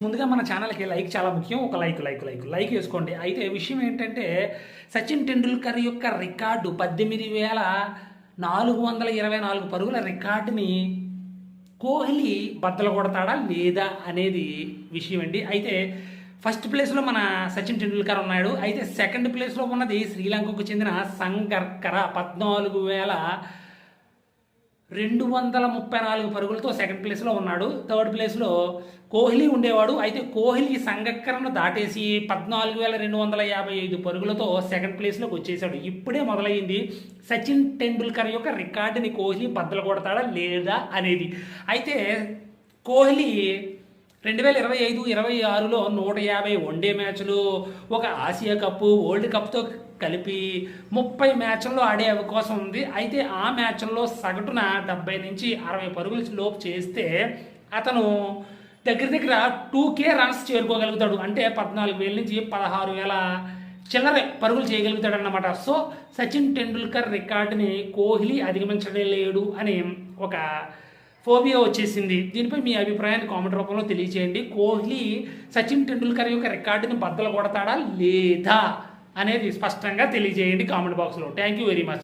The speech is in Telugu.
ముందుగా మన ఛానల్కి లైక్ చాలా ముఖ్యం. ఒక లైక్ లైక్ లైక్ లైక్ వేసుకోండి అయితే విషయం ఏంటంటే సచిన్ టెండూల్కర్ యొక్క రికార్డు పద్దెనిమిది వేల నాలుగు వందల ఇరవై నాలుగు పరుగుల రికార్డుని కోహ్లీ బద్దలు కొడతాడా లేదా అనేది విషయం అండి. అయితే ఫస్ట్ ప్లేస్లో మన సచిన్ టెండూల్కర్ ఉన్నాడు. అయితే సెకండ్ ప్లేస్లో ఉన్నది శ్రీలంకకు చెందిన సంగర్కర పద్నాలుగు వేల రెండు వందల ముప్పై నాలుగు పరుగులతో సెకండ్ ప్లేస్లో ఉన్నాడు. థర్డ్ ప్లేస్లో కోహ్లీ ఉండేవాడు. అయితే కోహ్లీ సంగక్కరను దాటేసి పద్నాలుగు వేల రెండు వందల యాభై ఐదు పరుగులతో సెకండ్ ప్లేస్లోకి వచ్చేసాడు. ఇప్పుడే మొదలైంది సచిన్ టెండూల్కర్ యొక్క రికార్డుని కోహ్లీ బద్దలు కొడతాడా లేదా అనేది. అయితే కోహ్లీ రెండు వేల ఇరవై ఐదు ఇరవై ఆరులో నూట యాభై వన్డే మ్యాచ్లు ఒక ఆసియా కప్పు వరల్డ్ కప్తో కలిపి ముప్పై మ్యాచ్ల్లో ఆడే అవకాశం ఉంది. అయితే ఆ మ్యాచ్ల్లో సగటున డెబ్బై నుంచి అరవై పరుగుల లోపు చేస్తే అతను దగ్గర దగ్గర టూ కే రన్స్ చేరుకోగలుగుతాడు. అంటే పద్నాలుగు వేల నుంచి పదహారు వేల చిల్లర పరుగులు చేయగలుగుతాడన్నమాట సో సచిన్ టెండూల్కర్ రికార్డుని కోహ్లీ అధిగమించలేడు అని ఒక ఫోబియా వచ్చేసింది. దీనిపై మీ అభిప్రాయాన్ని కామెంట్ రూపంలో తెలియజేయండి కోహ్లీ సచిన్ టెండూల్కర్ యొక్క రికార్డుని బద్దలు కొడతాడా? లేదా? అనేది స్పష్టంగా తెలియజేయండి కామెంట్ బాక్స్లో. Thank you very much